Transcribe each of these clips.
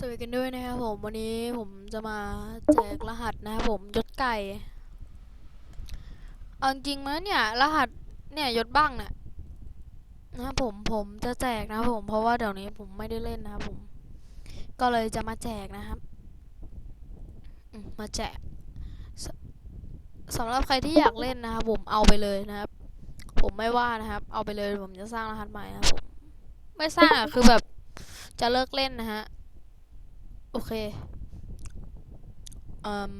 สวัสดีกันด้วยนะครับผมวันนี้ผมจะมาแจกรหัสนะครับผมยศไก่เอาจริงๆมั้ยเนี่ยรหัสเนี่ยยศบ้างเนี่ยนะครับผมผมจะแจกนะครับผมเพราะว่าเดี๋ยวนี้ผมไม่ได้เล่นนะครับผม ก็เลยจะมาแจกนะครับมาแจกสสำหรับใครที่อยากเล่นนะครับผมเอาไปเลยนะครับ ผมไม่ว่านะครับ เอาไปเลยผมจะสร้างรหัสใหม่นะครับผมไม่สร้างอะคือแบบจะเลิกเล่นนะฮะ อเคอืม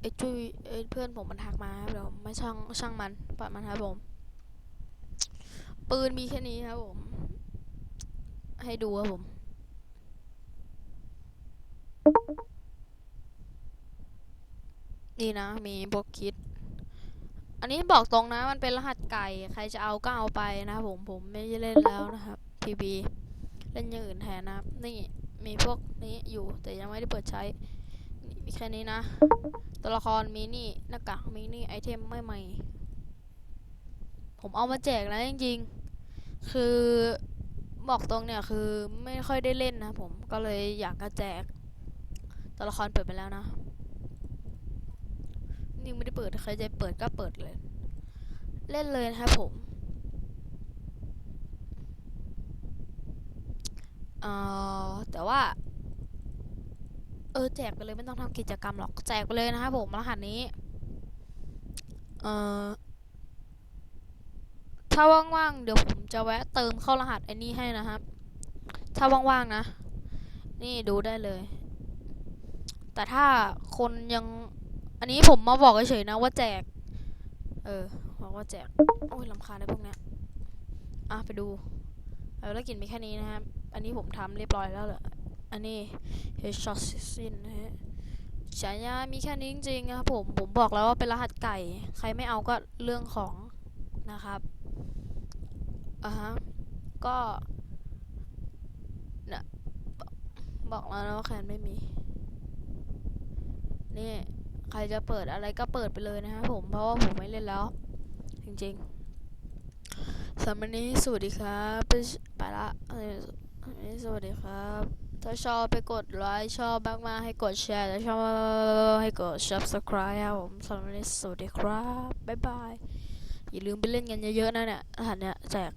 ไอจุ้ยไอเพื่อนผมมันทักมาครับเดี๋ยวไม่ช่างช่างมันปล่อยมันครับผม ปืนมีแค่นี้ครับผม ให้ดูครับผมนี่นะ มีพวกคิด อันนี้บอกตรงนะ มันเป็นรหัสไก่ ใครจะเอาก็เอาไปนะผม ผมไม่เล่นแล้วนะครับ PB เล่นอย่างอื่นแทนนะครับ นี่ มีพวกนี้อยู่แต่ยังไม่ได้เปิดใช้มีแค่นี้นะ ตัวละครมีนี่หน้ากากมีนี่ไอเทมไม่ใหม่ ผมเอามาแจกนะจริงๆ คือบอกตรงเนี่ยคือไม่ค่อยได้เล่นนะผมก็เลยอยากจะแจก ตัวละครเปิดไปแล้วนะนี่ไม่ได้เปิดใครจะเปิดก็เปิดเลย เล่นเลยนะครับผมเอ่อ แต่ว่า เออแจกไปเลยไม่ต้องทำกิจกรรมหรอกแจกไปเลยนะครับผมรหัสนี้ เอ่อถ้าว่างๆเดี๋ยวผมจะแวะเติมเข้ารหัสไอ้นี่ให้นะครับ ถ้าว่างๆนะ นี่ดูได้เลย แต่ถ้าคนยัง อันนี้ผมมาบอกเฉยๆนะว่าแจก เออบอกว่าแจก โอ้ยลำคาญในพวกเนี้ย อะไปดูแล้วกินมีแค่นี้นะครับ อันนี้ผมทำเรียบร้อยแล้วเหรออันนี้เฮช็อตซินนะฮะฉายามีแค่นี้จริงๆนะครับผม ผมบอกแล้วว่าเป็นรหัสไก่ ใครไม่เอาก็เรื่องของนะครับอะฮะ ก็เนี่ยบอกบอกแล้วนะว่าแคนไม่มี นี่ ใครจะเปิดอะไรก็เปิดไปเลยนะครับผม เพราะว่าผมไม่เล่นแล้ว จริงๆสำหรับวันนี้สวัสดีครับ ไปละ สวัสดีครับ ถ้าชอบไปกดไลค์ชอบมากๆให้กดแชร์ถ้าชอบให้กด subscribe ครับผมสำหรับวันนี้สวัสดีครับ บ๊ายบาย อย่าลืมไปเล่นกันเยอะๆนะเนี่ยรหัสเนี่ยแจก